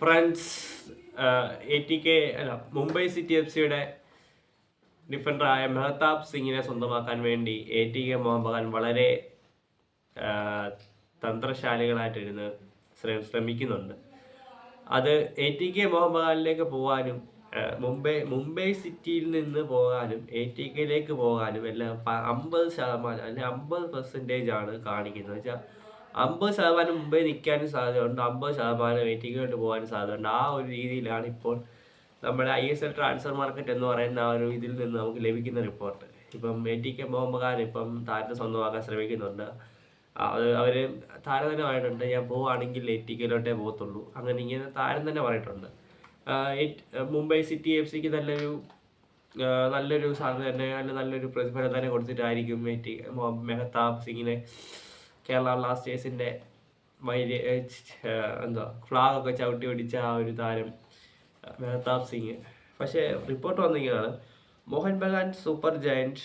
Friends A T K അല്ല Mumbai city F സിയുടെ ഡിഫൻഡറായ മെഹതാബ് സിംഗിനെ സ്വന്തമാക്കാൻ വേണ്ടി A T K Mohun Bagan വളരെ തന്ത്രശാലികളായിട്ടിരുന്ന് ശ്ര- ശ്രമിക്കുന്നുണ്ട്. അത് എ ടി കെ മോഹൻ പോകാനും മുംബൈ മുംബൈ സിറ്റിയിൽ നിന്ന് പോകാനും എ ടി കെയിലേക്ക് പോകാനും എല്ലാം അമ്പത് ശതമാനം അല്ലെങ്കിൽ അമ്പത് പെർസെന്റേജ് ആണ് കാണിക്കുന്നത്. വെച്ചാൽ അമ്പത് ശതമാനം മുമ്പേ നിൽക്കാനും സാധ്യതയുണ്ട്. അമ്പത് ശതമാനം എ ടി കെയിലോട്ട് പോകാനും സാധ്യതയുണ്ട്. ആ ഒരു രീതിയിലാണ് ഇപ്പോൾ നമ്മുടെ I S L transfer market എന്ന് പറയുന്ന ആ ഒരു ഇതിൽ നിന്ന് നമുക്ക് ലഭിക്കുന്ന റിപ്പോർട്ട് ഇപ്പം എ ടി കെ മോഹൻ ഇപ്പം താരത്തെ സ്വന്തമാക്കാൻ ശ്രമിക്കുന്നുണ്ട്. അത് അവർ താരം തന്നെ പറഞ്ഞിട്ടുണ്ട് ഞാൻ പോവുകയാണെങ്കിൽ കെയിലോട്ടേ പോകത്തുള്ളൂ. അങ്ങനെ ഇങ്ങനെ താരം തന്നെ പറഞ്ഞിട്ടുണ്ട്. മുംബൈ സിറ്റി എഫ് സിക്ക് നല്ലൊരു നല്ലൊരു സാധ്യത തന്നെ അല്ല നല്ലൊരു പ്രതിഫലം തന്നെ കൊടുത്തിട്ടായിരിക്കും എ ടി മെഹത്താബ് സിംഗിനെ കേരള ബ്ലാസ്റ്റേഴ്സിന്റെ വൈര്യ എന്താ ഫ്ലാഗ് ഒക്കെ ചവിട്ടി പിടിച്ച ആ ഒരു താരം മെഹതാബ് സിംഗ്. പക്ഷേ റിപ്പോർട്ട് വന്നിരിക്കുകയാണ് മോഹൻ ബഗാൻ സൂപ്പർ ജയന്റ്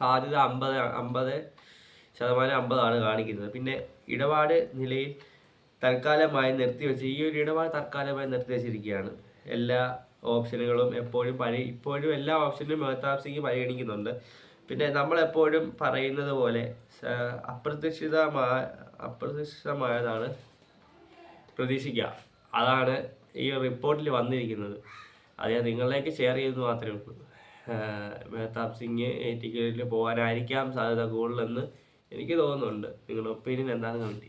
സാധ്യത അമ്പത് അമ്പത് ശതമാനം അമ്പതാണ് കാണിക്കുന്നത്. പിന്നെ ഇടപാട് നിലയിൽ തൽക്കാലമായി നിർത്തിവെച്ച് ഈ ഒരു ഇടപാട് തൽക്കാലമായി നിർത്തി വെച്ചിരിക്കുകയാണ്. എല്ലാ ഓപ്ഷനുകളും എപ്പോഴും പരി ഇപ്പോഴും എല്ലാ ഓപ്ഷനിലും മെഹതാബ് സിംഗ് പരിഗണിക്കുന്നുണ്ട്. പിന്നെ നമ്മളെപ്പോഴും പറയുന്നത് പോലെ അപ്രതീക്ഷിതമായ അപ്രതീക്ഷിതമായതാണ് പ്രതീക്ഷിക്കുക. അതാണ് ഈ റിപ്പോർട്ടിൽ വന്നിരിക്കുന്നത്. അത് ഞാൻ നിങ്ങളിലേക്ക് ഷെയർ ചെയ്തെന്ന് മാത്രമേ ഉള്ളൂ. മെഹ്താബ് സിംഗ് എ ടി കെയിൽ പോകാനായിരിക്കാം സാധ്യത കൂടുതലെന്ന് എനിക്ക് തോന്നുന്നുണ്ട്. നിങ്ങളുടെ ഒപ്പീനിയൻ എന്താണെന്ന് കമന്റ്